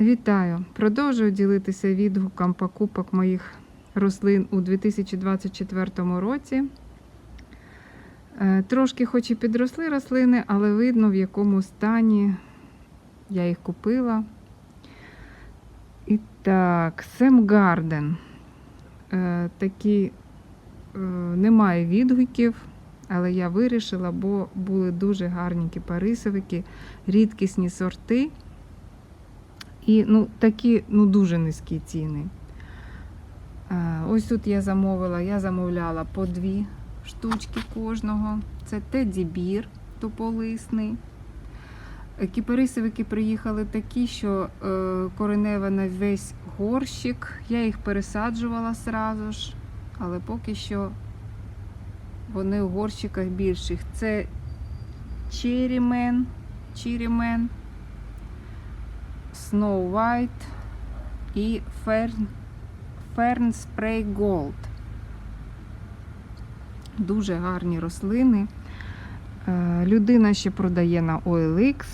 Вітаю! Продовжую ділитися відгуком покупок моїх рослин у 2024 році. Е, Трошки хоч і підросли рослини, але видно, в якому стані я їх купила. І так, Сем Гарден. Е, Такі е, немає відгуків, але я вирішила, бо були дуже гарні кипарисовики, рідкісні сорти. І ну, такі ну, дуже низькі ціни. Е, Ось тут я замовила, я замовляла по дві штучки кожного. Це Теді Бір тополисний. Кіпарисовики приїхали такі, що е, коренева на весь горщик. Я їх пересаджувала сразу ж, але поки що вони в горщиках більших. Це Черімен, Черімен. Snow White і Fern, Fern Spray Gold. Дуже гарні рослини. Е, Людина ще продає на OLX.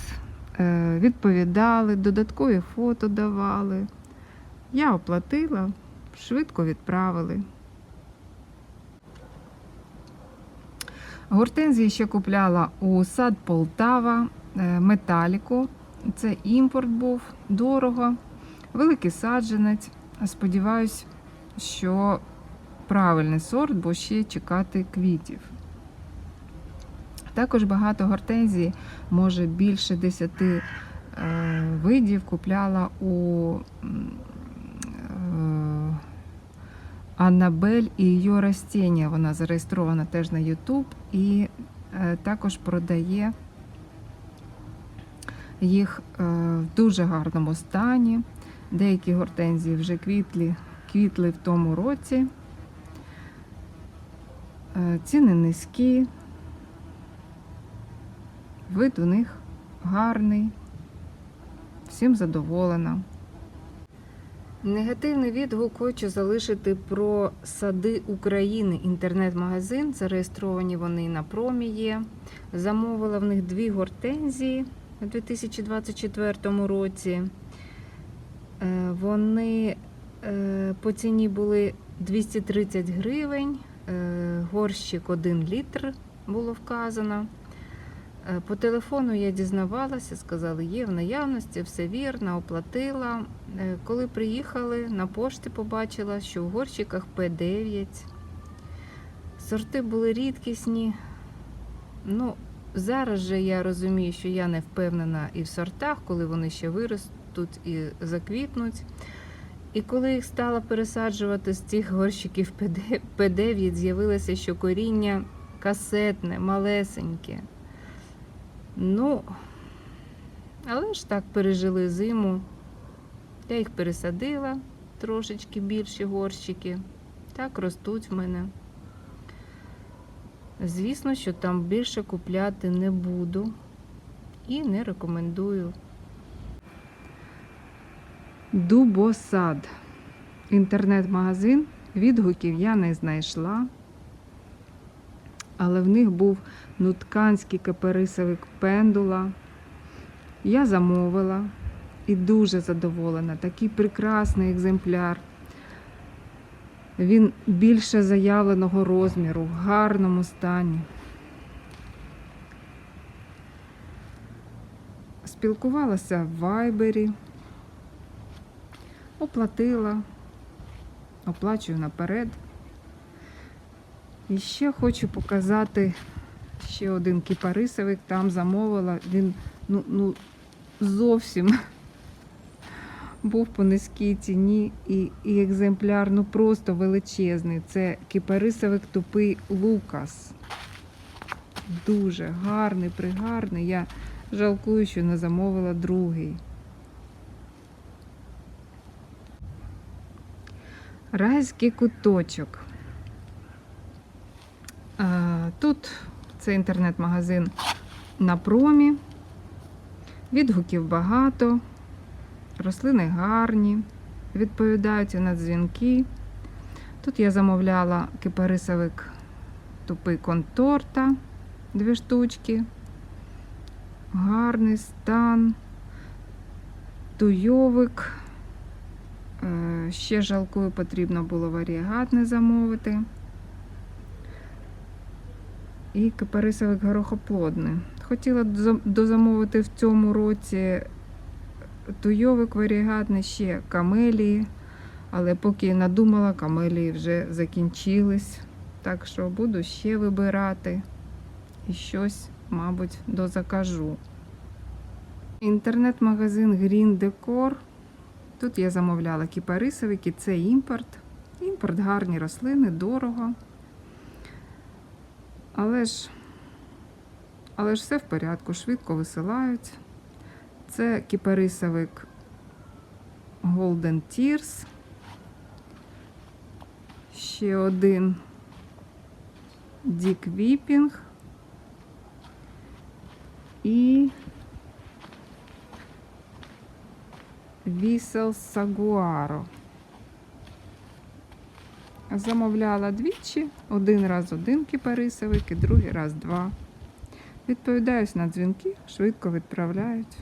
Е, Відповідали, додаткові фото давали. Я оплатила, швидко відправили. Гортензії ще купляла у сад Полтава е, металіку. Це імпорт був дорого, великий саджанець. Сподіваюсь, що правильний сорт, бо ще чекати квітів. Також багато гортензій, може більше 10 е, видів, купляла у е, Аннабель і її растіння. Вона зареєстрована теж на YouTube і е, також продає їх е, в дуже гарному стані. Деякі гортензії вже квітлі, квітли в тому році. Е, Ціни низькі. Вид у них гарний. Всім задоволена. Негативний відгук хочу залишити про сади України. Інтернет-магазин. Зареєстровані вони на промі є. Замовила в них дві гортензії у 2024 році. Е, Вони е, по ціні були 230 гривень, е, горщик 1 літр було вказано. По телефону я дізнавалася, сказали, є в наявності, все вірно, оплатила. Коли приїхали, на пошті побачила, що в горщиках П9. Сорти були рідкісні. Ну, зараз же я розумію, що я не впевнена і в сортах, коли вони ще виростуть і заквітнуть. І коли їх стала пересаджувати з цих горщиків П9, з'явилося, що коріння касетне, малесеньке. Ну, але ж так пережили зиму. Я їх пересадила трошечки більші горщики. Так ростуть в мене. Звісно, що там більше купляти не буду і не рекомендую. Дубосад. Інтернет-магазин. Відгуків я не знайшла. Але в них був нутканський каперисовик пендула. Я замовила і дуже задоволена. Такий прекрасний екземпляр. Він більше заявленого розміру, в гарному стані. Спілкувалася в Вайбері, оплатила, оплачую наперед. І ще хочу показати ще один кіпарисовик, там замовила. Він ну, ну, зовсім був по низькій ціні і, і екземпляр ну просто величезний. Це кіпарисовик тупий Лукас. Дуже гарний, пригарний. Я жалкую, що не замовила другий. Райський куточок. Тут це інтернет-магазин на промі. Відгуків багато, рослини гарні, відповідають на дзвінки. Тут я замовляла кипарисовик тупий конторта, дві штучки. Гарний стан. туйовик. Е, Ще жалкою потрібно було варіагатне замовити. І кипарисовик горохоплодний. Хотіла дозамовити в цьому році туйовик варіагатний, ще камелії, але поки надумала, камелії вже закінчились. Так що буду ще вибирати і щось, мабуть, дозакажу. Інтернет-магазин Green Decor. Тут я замовляла кіпарисовики, це імпорт. Імпорт гарні рослини, дорого. Але ж, але ж все в порядку, швидко висилають. Це кіпарисовик Golden Tears. Ще один Dick Whipping. І Вісел Сагуаро. Замовляла двічі, один раз один кіпарисовик і другий раз два. Відповідаюсь на дзвінки, швидко відправляють.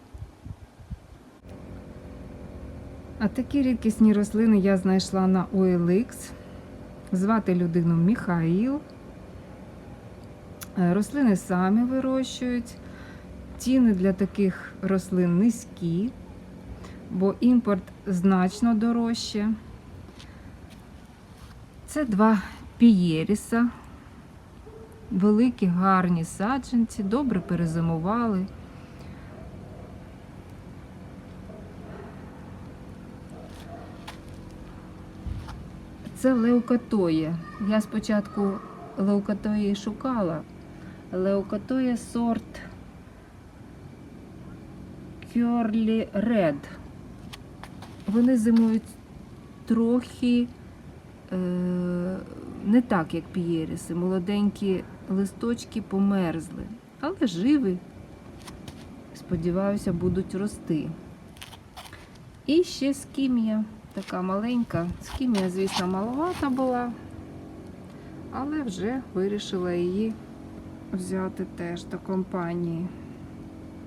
Такі рідкісні рослини я знайшла на OLX. Звати людину Міхаїл. Е, Рослини самі вирощують. Ціни для таких рослин низькі, бо імпорт значно дорожче. Це два пієріса. Великі, гарні саджанці, добре перезимували. Це леукатоя. Я спочатку леукатої шукала. Леукатоя сорт Curly Red. Вони зимують трохи е, не так, як пієріси. Молоденькі листочки померзли, але живі. Сподіваюся, будуть рости. І ще скімія, така маленька. З хімія, звісно, маловата була, але вже вирішила її взяти теж до компанії.